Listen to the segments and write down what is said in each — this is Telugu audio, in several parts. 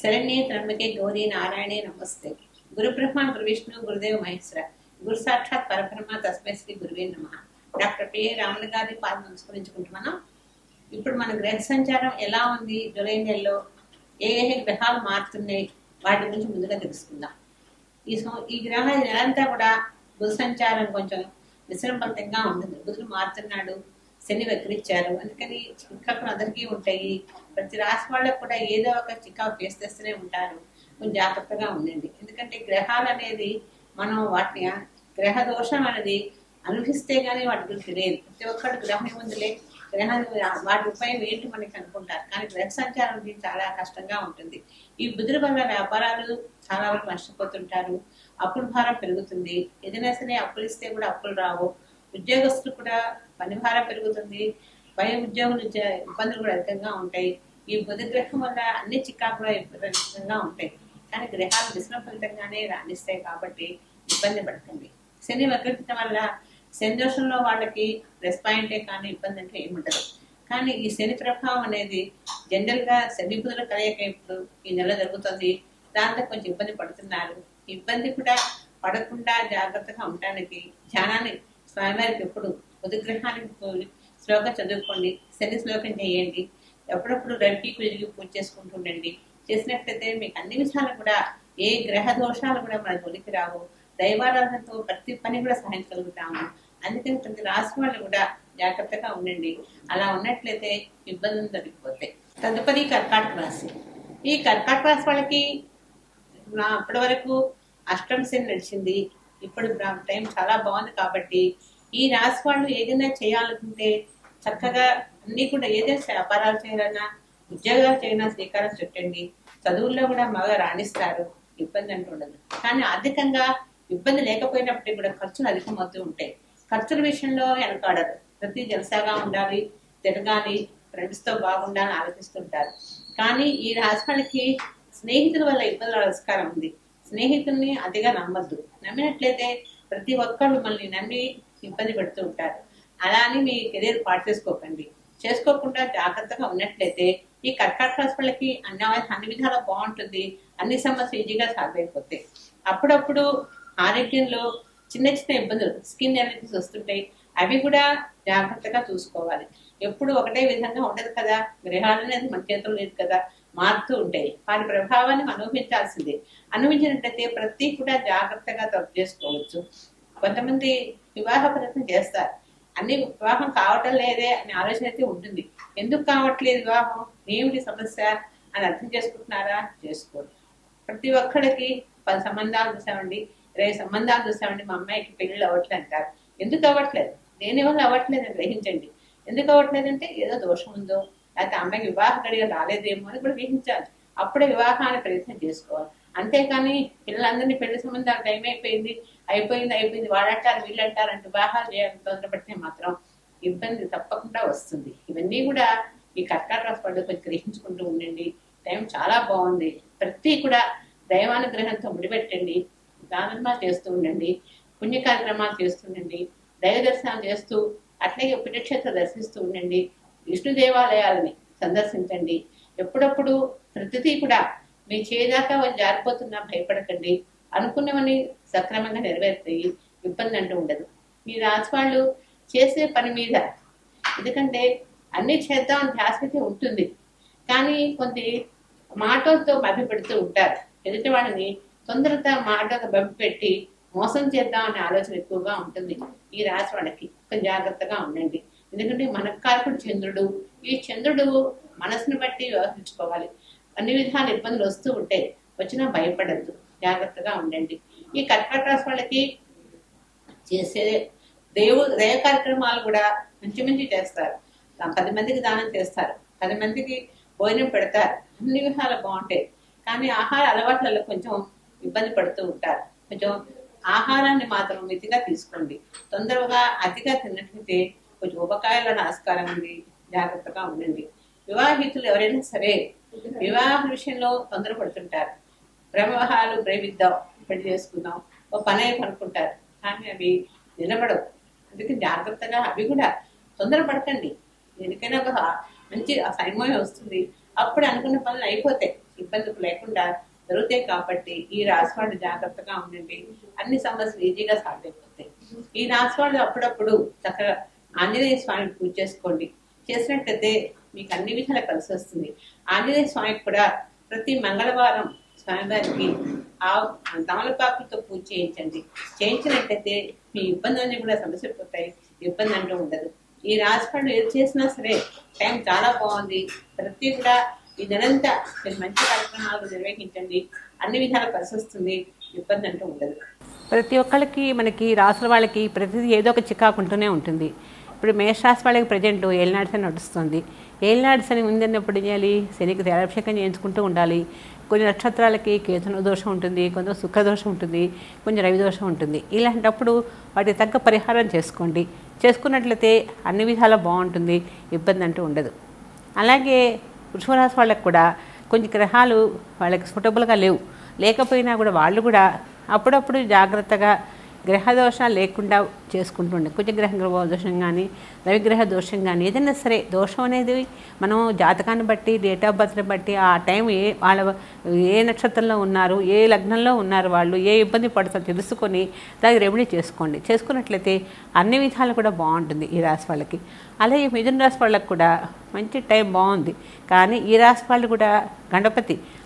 శరణ్యే త్రయంబకే గౌరీ నారాయణే నమస్తే. గురు బ్రహ్మ గురు విష్ణు గురుదేవ మహేశ్వర గురు సాక్షాత్ పరబ్రహ్మ తస్మై శ్రీ గురువే నమ. డాక్టర్ పిఏ రాములు గారి పాదం నమస్కరించుకుంటున్నాం ఇప్పుడు మన గ్రహ సంచారం ఎలా ఉంది? జూలై నెలలో ఏ ఏ గ్రహాలు మారుతున్నాయి? వాటి గురించి ముందుగా తెలుసుకుందాం. ఈ ఈ గ్రహ నెలంతా కూడా బుధ సంచారం కొంచెం విశ్రంభంతంగా ఉంటుంది. బుధుడు మారుతున్నాడు శని వక్రించారు అందుకని చికాకులు అందరికీ ఉంటాయి ప్రతి రాశి వాళ్ళకు కూడా ఏదో ఒక చికాకు ఫేస్ చేస్తూనే ఉంటారు. కొంచెం జాగ్రత్తగా ఉండండి. ఎందుకంటే గ్రహాలు అనేది మనం వాటిని గ్రహ దోషం అనేది అనుభవిస్తే కానీ వాటి గురించి లేదు ప్రతి ఒక్కరు గ్రహం ఏముందిలే? గ్రహాలు వాటి ఉపాయం ఏంటి మనకి అనుకుంటారు. కానీ గ్రహ సంచారం చాలా కష్టంగా ఉంటుంది. ఈ బుద్ధుల వల్ల వ్యాపారాలు చాలా వరకు నష్టపోతుంటారు. అప్పుల భారం పెరుగుతుంది. ఏదైనా సరే అప్పులు ఇస్తే కూడా అప్పులు రావు. ఉద్యోగస్తులు కూడా పని భారం పెరుగుతుంది. పై ఉద్యోగులు నుంచి ఇబ్బందులు కూడా అధికంగా ఉంటాయి. ఈ బుధ గ్రహం వల్ల అన్ని చికాకులు విపరీతంగా ఉంటాయి. కానీ గ్రహాలు విశ్రమ ఫలితంగానే రాణిస్తాయి కాబట్టి ఇబ్బంది పడకండి శని వక్రత వల్ల శని దోషంలో వాళ్ళకి ప్లస్ పాయింటే కానీ ఇబ్బంది అంటే ఏముండదు కానీ ఈ శని ప్రభావం అనేది జనరల్గా శని బుధుల కలయిక ఇప్పుడు ఈ నెల జరుగుతుంది. దాంతో కొంచెం ఇబ్బంది పడుతున్నారు. ఇబ్బంది కూడా పడకుండా జాగ్రత్తగా ఉండడానికి ధ్యానాన్ని స్వామివారికి ఎప్పుడు బుధగ్రహానికి శ్లోకం చదువుకోండి శని శ్లోకం చేయండి. ఎప్పుడప్పుడు రవికి కుదిరికి పూజ చేసుకుంటూ ఉండండి చేసినట్లయితే మీకు అన్ని విషయాలు కూడా ఏ గ్రహ దోషాలు కూడా మన ఉనికి రావు. దైవారాధనతో ప్రతి పని కూడా సాధించగలుగుతాము అందుకని ప్రతి రాశి వాళ్ళు కూడా జాగ్రత్తగా ఉండండి. అలా ఉన్నట్లయితే ఇబ్బందులు తగ్గిపోతాయి తదుపరి కర్కాటక రాశి. ఈ కర్కాటక రాశి వాళ్ళకి నా అప్పటి వరకు అష్టం శని నడిచింది. ఇప్పుడు టైం చాలా బాగుంది కాబట్టి ఈ రాశి వాళ్ళు ఏదైనా చేయాలనుకుంటే చక్కగా అన్ని కూడా ఏదైనా వ్యాపారాలు చేయాలన్నా ఉద్యోగాలు చేయాలన్నా శ్రీకారం చుట్టండి. చదువుల్లో కూడా బాగా రాణిస్తారు. ఇబ్బంది అంటూ ఉండదు. కానీ ఆర్థికంగా ఇబ్బంది లేకపోయినప్పటికీ కూడా ఖర్చులు అధికమవుతూ ఉంటాయి. ఖర్చుల విషయంలో వెనకాడరు. ప్రతి జలసాగా ఉండాలి తిరగాలి ఫ్రెండ్స్తో బాగుండాలని ఆలోచిస్తుంటారు. కానీ ఈ రాశి స్నేహితుల వల్ల ఇబ్బందుల ఆవిష్కారం ఉంది. స్నేహితుల్ని అతిగా నమ్మద్దు. నమ్మినట్లయితే ప్రతి ఒక్కరు మిమ్మల్ని నమ్మి ఇబ్బంది పెడుతూ ఉంటారు. అలా అని మీ కెరీర్ పాటు చేసుకోకండి. చేసుకోకుండా జాగ్రత్తగా ఉన్నట్లయితే ఈ కర్కాటక రాశి అన్ని అన్ని విధాలా బాగుంటుంది. అన్ని సమస్యలు ఈజీగా సాల్వ్ అయిపోతాయి. అప్పుడప్పుడు ఆరోగ్యంలో చిన్న చిన్న ఇబ్బందులు స్కిన్ ఎలర్జీస్ వస్తుంటాయి. అవి కూడా జాగ్రత్తగా చూసుకోవాలి. ఎప్పుడు ఒకటే విధంగా ఉండదు కదా. గ్రహాలు అనేది మన చేతుల్లో లేదు కదా. మారుతూ ఉంటాయి. వాటి ప్రభావాన్ని అనుభవించాల్సిందే. అనుభవించినట్లయితే ప్రతి కూడా జాగ్రత్తగా తప్పు చేసుకోవచ్చు. కొంతమంది వివాహ ప్రయత్నం చేస్తారు. అన్ని వివాహం కావటం లేదే అనే ఆలోచన అయితే ఉంటుంది. ఎందుకు కావట్లేదు వివాహం? ఏమిటి సమస్య? అని అర్థం చేసుకుంటున్నారా? చేసుకోరు. ప్రతి ఒక్కడికి పది సంబంధాలు చూసామండి. ఇరవై సంబంధాలు చూసామండి. మా అమ్మాయికి పెళ్ళిళ్ళు అవ్వట్లేదు అంటారు. ఎందుకు అవ్వట్లేదు? దేనివల్ల అవ్వట్లేదు అని గ్రహించండి. ఎందుకు అవ్వట్లేదంటే ఏదో దోషం ఉందో లేకపోతే అమ్మాయికి వివాహ గడియ రాలేదేమో అని కూడా గ్రహించాలి. అప్పుడే వివాహాన్ని ప్రయత్నం చేసుకోవాలి. అంతేకాని పిల్లలందరినీ పెళ్ళి సంబంధాలు టైం అయిపోయింది అయిపోయింది అయిపోయింది. వాడంటారు వీళ్ళంటారు అంటే వివాహాలు చేయాలని తొందరపడితే మాత్రం ఇబ్బంది తప్పకుండా వస్తుంది. ఇవన్నీ కూడా ఈ కర్కాటక రాశి వాళ్ళు కొంచెం గ్రహించుకుంటూ ఉండండి. టైం చాలా బాగుంది. ప్రతి కూడా దైవానుగ్రహంతో ముడిపెట్టండి. దానమాలు చేస్తూ ఉండండి. పుణ్య కార్యక్రమాలు చేస్తుండండి దైవ దర్శనాలు చేస్తూ అట్లాగే పుణ్యక్షేత్ర దర్శిస్తూ ఉండండి. విష్ణు దేవాలయాలని సందర్శించండి. ఎప్పుడప్పుడు ప్రతిదీ కూడా మీ చేదాకా వాళ్ళు జారిపోతున్నా భయపడకండి. అనుకున్నవని సక్రమంగా నెరవేరుతాయి. ఇబ్బంది అంటూ ఉండదు. మీ రాసి వాళ్ళు చేసే పని మీద. ఎందుకంటే అన్ని చేద్దామని ధ్యాస అయితే ఉంటుంది. కానీ కొంత మాటలతో మభ్యపెడుతూ ఉంటారు. ఎదుటి వాళ్ళని తొందరగా మాటలతో మభ్యపెట్టి మోసం చేద్దామనే ఆలోచన ఎక్కువగా ఉంటుంది ఈ రాశి వాళ్ళకి కొంచెం జాగ్రత్తగా ఉండండి. ఎందుకంటే మన చంద్రుడు. ఈ చంద్రుడు మనసుని బట్టి వ్యవహరించుకోవాలి. అన్ని విధాల ఇబ్బందులు వస్తూ ఉంటాయి. వచ్చినా భయపడద్దు. జాగ్రత్తగా ఉండండి. ఈ కర్కట రాశి వాళ్ళకి చేసే దేవుడు దయ కార్యక్రమాలు కూడా మంచి మంచి చేస్తారు. పది మందికి దానం చేస్తారు. పది మందికి భోజనం పెడతారు. అన్ని విధాలు బాగుంటాయి. కానీ ఆహార అలవాట్లలో కొంచెం ఇబ్బంది పడుతూ ఉంటారు. కొంచెం ఆహారాన్ని మాత్రం మితిగా తీసుకోండి. తొందరగా అతిగా తిన్నట్లయితే కొంచెం ఉపకాయాల ఆస్కారం ఉంది. జాగ్రత్తగా ఉండండి. వివాహితులు ఎవరైనా సరే వివాహ. విషయంలో తొందరపడుతుంటారు. ప్రవాహాలు ప్రేమిద్దాం పెళ్ళి చేసుకుందాం ఓ పని అనుకుంటారు కానీ అవి నిలబడవు. అందుకే జాగ్రత్తగా అవి కూడా తొందరపడకండి. దేనికైనా ఒక మంచి సమయం వస్తుంది. అప్పుడు అనుకున్న పనులు అయిపోతాయి. ఇబ్బందులు లేకుండా జరుగుతాయి కాబట్టి ఈ రాశి వాళ్ళు జాగ్రత్తగా ఉండండి. అన్ని సమస్యలు ఈజీగా సాల్వ్ అయిపోతాయి. ఈ రాశి వాళ్ళు అప్పుడప్పుడు చక్కగా ఆంజనేయ స్వామిని పూజ చేసుకోండి. చేసినట్టయితే మీకు అన్ని విధాల కలిసి వస్తుంది ఆంజనేయ స్వామికి కూడా ప్రతి మంగళవారం స్వామివారికి ఆ తమలపాకులతో పూజ చేయించండి. చేయించినట్టయితే మీ ఇబ్బందులన్నీ కూడా సమస్య పోతాయి ఇబ్బంది అంటూ ఉండదు. ఈ రాశి ఏది చేసినా సరే టైం చాలా బాగుంది. ప్రతి కూడా ఈ నెలంతా మీరు మంచి కార్యక్రమాలు నిర్వహించండి. అన్ని విధాలు కలిసి వస్తుంది ఇబ్బంది అంటూ ఉండదు. ప్రతి ఒక్కళ్ళకి మనకి రాసుల వాళ్ళకి ప్రతిదీ ఏదో ఒక చికాకు ఉంటూనే ఉంటుంది. ఇప్పుడు మేషరాశి వాళ్ళకి ప్రజెంట్ ఏలినాడు శని నడుస్తుంది. ఏలినాడు శని ఉందన్నప్పుడు ఏం చేయాలి? శనికి తేలాభిషేకం చేయించుకుంటూ ఉండాలి. కొన్ని నక్షత్రాలకి కేతున దోషం ఉంటుంది కొంత శుక్రదోషం ఉంటుంది కొంచెం రవి దోషం ఉంటుంది. ఇలాంటప్పుడు వాటికి తగ్గ పరిహారం చేసుకోండి. చేసుకున్నట్లయితే అన్ని విధాలా బాగుంటుంది ఇబ్బంది అంటూ ఉండదు. అలాగే వృషభరాశి వాళ్ళకి కూడా కొన్ని గ్రహాలు వాళ్ళకి సూటబుల్గా లేవు. లేకపోయినా కూడా వాళ్ళు కూడా అప్పుడప్పుడు జాగ్రత్తగా గ్రహదోషాలు లేకుండా చేసుకుంటుండే. కుజగ్రహ దోషం కానీ రవిగ్రహ దోషం కానీ ఏదైనా సరే దోషం అనేది మనం జాతకాన్ని బట్టి డేట్ ఆఫ్ బర్త్ని బట్టి ఆ టైం ఏ వాళ్ళ ఏ నక్షత్రంలో ఉన్నారు ఏ లగ్నంలో ఉన్నారు వాళ్ళు ఏ ఇబ్బంది పడుతుందో తెలుసుకొని దానికి రెమెడీ చేసుకోండి. చేసుకున్నట్లయితే అన్ని విధాలు కూడా బాగుంటుంది ఈ రాశి వాళ్ళకి. అలాగే మిథున రాశి వాళ్ళకి కూడా మంచి టైం బాగుంది. కానీ ఈ రాశి వాళ్ళు కూడా గణపతి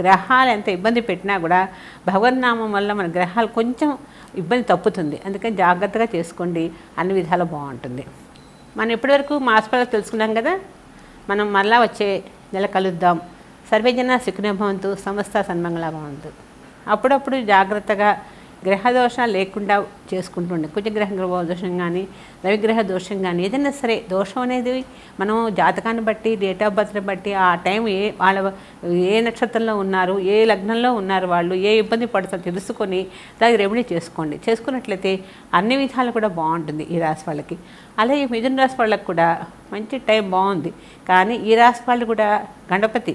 గ్రహాలు ఎంత ఇబ్బంది పెట్టినా కూడా భగవన్నామం వల్ల మన గ్రహాలు కొంచెం ఇబ్బంది తప్పుతుంది. అందుకని జాగ్రత్తగా చేసుకోండి. అన్ని విధాలు బాగుంటుంది. మనం ఇప్పటివరకు మాస్పల్లో తెలుసుకున్నాం కదా? మనం మళ్ళా వచ్చే నెల కలుద్దాం. సర్వేజన సుఖినో భవంతు సమస్త సన్మంగళ భవంతు. అప్పుడప్పుడు జాగ్రత్తగా గ్రహ దోషాలు లేకుండా చేసుకుంటుండే. కుజగ్రహ దోషం కానీ రవిగ్రహ దోషం కానీ ఏదైనా సరే దోషం అనేది మనం జాతకాన్ని బట్టి డేట్ ఆఫ్ బర్త్ని బట్టి ఆ టైం ఏ వాళ్ళ ఏ నక్షత్రంలో ఉన్నారు ఏ లగ్నంలో ఉన్నారు వాళ్ళు ఏ ఇబ్బంది పడుతుందో తెలుసుకొని దానికి రెమెడీ చేసుకోండి. చేసుకున్నట్లయితే అన్ని విధాలు కూడా బాగుంటుంది ఈ రాశి వాళ్ళకి. అలాగే మిథున రాశి వాళ్ళకి కూడా మంచి టైం బాగుంది. కానీ ఈ రాశి వాళ్ళు కూడా గణపతి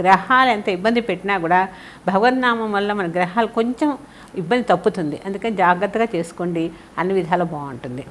గ్రహాలు ఎంత ఇబ్బంది పెట్టినా కూడా భగవన్నామం వల్ల మన గ్రహాలు కొంచెం ఇబ్బంది తప్పుతుంది. అందుకని జాగ్రత్తగా చేసుకోండి. అన్ని విధాలు బాగుంటుంది.